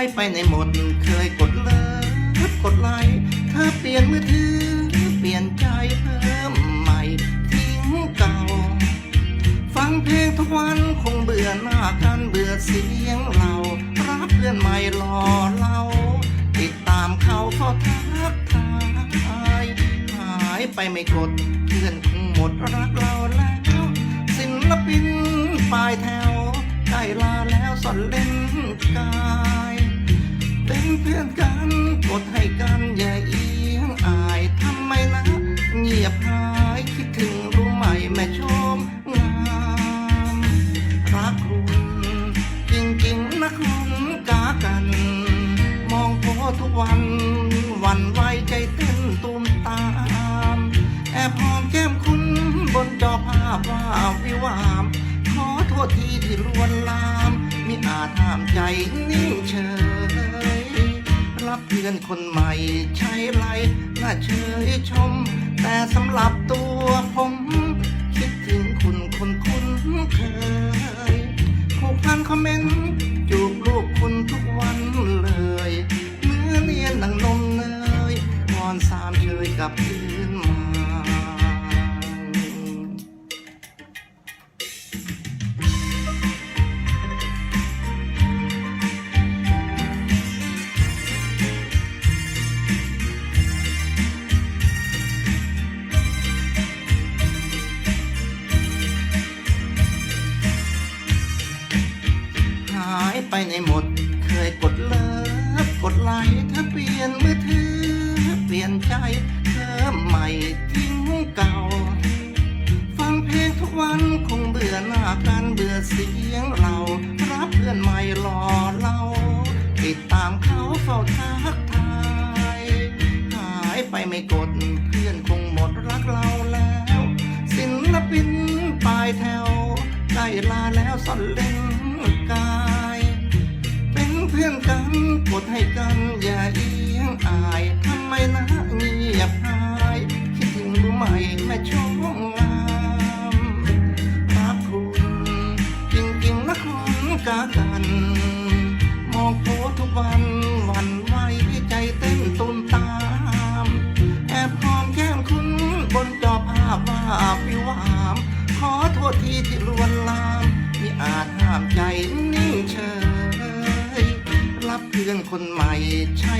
ในหมดเคยกดเลิฟกดไลค์เธอเปลี่ยนมือถือ เปลี่ยนใจเพิ่มใหม่ทิ้งเก่า ฟังเพลงทุกวันคงเบื่อหน้ากันเบื่อเสียงเรารับเพื่อนใหม่รอเราติดตามเขาเฝ้าทักทายหายไปไม่กดเพื่อนคงหมดรักเราแล้วศิลปินปลายแถวใกล้ลาแล้วสอนเล่นกา เพื่อนกันกดให้กันอย่าเอียงอายทำไมนะ เงียบหายคิดถึงรู้ไหมแม่ชมงามรักคุณจริงๆนะคุณกากัน มองโพทุกวัน วันไวใจเต้นตูมตาม แอบหอมแก้มคุณบนจอภาพว่าวิวามขอโทษทีที่ลวนลามมิอาจห้ามใจนิ่งเฉย รับเพื่อนคนใหม่ใช้ไรน่าเชยชม แต่สำหรับตัวผม คิดถึงคุณคนคุ้นเคยผูกพันคอมเมนต์จูบรูปคุณทุกวันเลย เนื้อเนียนดังนมเนยนอนสามเชยกลับคืน ไปในหมด เคยกดเลิฟกดไลค์ถ้าเปลี่ยนมือถือ เปลี่ยนใจเพิ่มใหม่ทิ้งเก่า ฟังเพลงทุกวันคงเบื่อหน้ากันเบื่อเสียงเรา รับเพื่อนใหม่รอเราติดตามเขาเฝ้าทักทายหายไปไม่กดเพื่อนคงหมดรักเราแล้ว ศิลปินปลายแถวใกล้ลาแล้วสอนเล่นาพว่าวิวาม ขอโทษทีที่ลวนลามมิอาจห้ามใจนิ่งเฉยรับเพื่อนคนใหม่ใช่